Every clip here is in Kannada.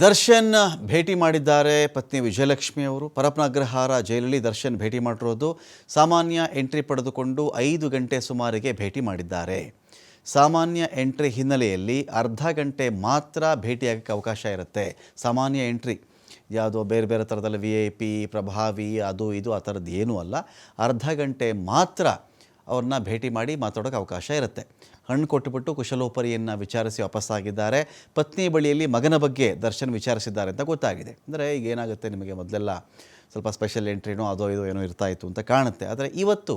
ದರ್ಶನ್ ಭೇಟಿ ಮಾಡಿದ್ದಾರೆ ಪತ್ನಿ ವಿಜಯಲಕ್ಷ್ಮಿ ಅವರು. ಪರಪ್ನಗ್ರಹಾರ ಜೈಲಲ್ಲಿ ದರ್ಶನ್ ಭೇಟಿ ಮಾಡಿರೋದು. ಸಾಮಾನ್ಯ ಎಂಟ್ರಿ ಪಡೆದುಕೊಂಡು ಐದು ಗಂಟೆ ಸುಮಾರಿಗೆ ಭೇಟಿ ಮಾಡಿದ್ದಾರೆ. ಸಾಮಾನ್ಯ ಎಂಟ್ರಿ ಹಿನ್ನೆಲೆಯಲ್ಲಿ ಅರ್ಧ ಗಂಟೆ ಮಾತ್ರ ಭೇಟಿಯಾಗಕ್ಕೆ ಅವಕಾಶ ಇರುತ್ತೆ. ಸಾಮಾನ್ಯ ಎಂಟ್ರಿ ಯಾವುದೋ ಬೇರೆ ಬೇರೆ ಥರದಲ್ಲಿ ವಿ ಐ ಪಿ ಪ್ರಭಾವಿ, ಅದು ಇದು ಆ ಥರದ್ದು ಏನೂ ಅಲ್ಲ. ಅರ್ಧ ಗಂಟೆ ಮಾತ್ರ ಅವ್ರನ್ನ ಭೇಟಿ ಮಾಡಿ ಮಾತಾಡೋಕೆ ಅವಕಾಶ ಇರುತ್ತೆ. ಹಣ್ಣು ಕೊಟ್ಟುಬಿಟ್ಟು ಕುಶಲೋಪರಿಯನ್ನು ವಿಚಾರಿಸಿ ವಾಪಸ್ಸಾಗಿದ್ದಾರೆ. ಪತ್ನಿ ಬಳಿಯಲ್ಲಿ ಮಗನ ಬಗ್ಗೆ ದರ್ಶನ್ ವಿಚಾರಿಸಿದ್ದಾರೆ ಅಂತ ಗೊತ್ತಾಗಿದೆ. ಅಂದರೆ ಈಗ ಏನಾಗುತ್ತೆ ನಿಮಗೆ ಮೊದಲೆಲ್ಲ ಸ್ವಲ್ಪ ಸ್ಪೆಷಲ್ ಎಂಟ್ರಿನೋ ಅದೋ ಇದೋ ಏನೋ ಇರ್ತಾ ಇತ್ತು ಅಂತ ಕಾಣುತ್ತೆ. ಆದರೆ ಇವತ್ತು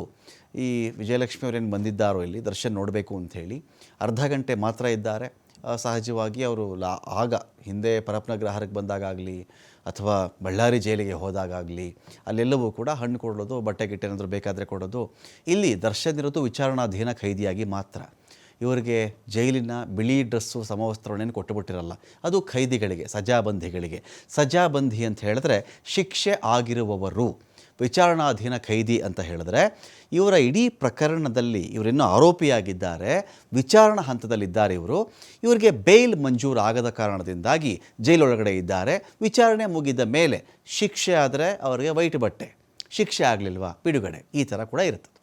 ಈ ವಿಜಯಲಕ್ಷ್ಮಿ ಅವರೇನು ಬಂದಿದ್ದಾರೋ ಇಲ್ಲಿ ದರ್ಶನ್ ನೋಡಬೇಕು ಅಂಥೇಳಿ ಅರ್ಧ ಗಂಟೆ ಮಾತ್ರ ಇದ್ದಾರೆ. ಸಹಜವಾಗಿ ಅವರು ಲಾ ಆಗ ಹಿಂದೆ ಪರಪ್ನಗ್ರಹಾರಕ್ಕೆ ಬಂದಾಗಲಿ ಅಥವಾ ಬಳ್ಳಾರಿ ಜೈಲಿಗೆ ಹೋದಾಗಲಿ ಅಲ್ಲೆಲ್ಲವೂ ಕೂಡ ಹಣ್ಣು ಕೊಡೋದು, ಬಟ್ಟೆ ಗಿಟ್ಟೆ ಏನಾದರೂ ಬೇಕಾದರೆ ಕೊಡೋದು. ಇಲ್ಲಿ ದರ್ಶನ್ ಇರೋದು ವಿಚಾರಣಾಧೀನ ಖೈದಿಯಾಗಿ ಮಾತ್ರ. ಇವರಿಗೆ ಜೈಲಿನ ಬಿಳಿ ಡ್ರೆಸ್ಸು ಸಮವಸ್ತ್ರವನ್ನೇನು ಕೊಟ್ಟುಬಿಟ್ಟಿರಲ್ಲ. ಅದು ಖೈದಿಗಳಿಗೆ, ಸಜಾಬಂಧಿಗಳಿಗೆ. ಸಜಾಬಂಧಿ ಅಂತ ಹೇಳಿದ್ರೆ ಶಿಕ್ಷೆ ಆಗಿರುವವರು. ವಿಚಾರಣಾಧೀನ ಖೈದಿ ಅಂತ ಹೇಳಿದ್ರೆ ಇವರ ಇಡೀ ಪ್ರಕರಣದಲ್ಲಿ ಇವರಿನ್ನೂ ಆರೋಪಿಯಾಗಿದ್ದಾರೆ. ವಿಚಾರಣಾ ಹಂತದಲ್ಲಿದ್ದಾರೆ ಇವರು. ಇವರಿಗೆ ಬೇಲ್ ಮಂಜೂರು ಆಗದ ಕಾರಣದಿಂದಾಗಿ ಜೈಲೊಳಗಡೆ ಇದ್ದಾರೆ. ವಿಚಾರಣೆ ಮುಗಿದ ಮೇಲೆ ಶಿಕ್ಷೆ ಆದರೆ ಅವರಿಗೆ ವೈಟ್ ಬಟ್ಟೆ. ಶಿಕ್ಷೆ ಆಗಲಿಲ್ವಾ? ಬಿಡುಗಡೆ. ಈ ಥರ ಕೂಡ ಇರುತ್ತೆ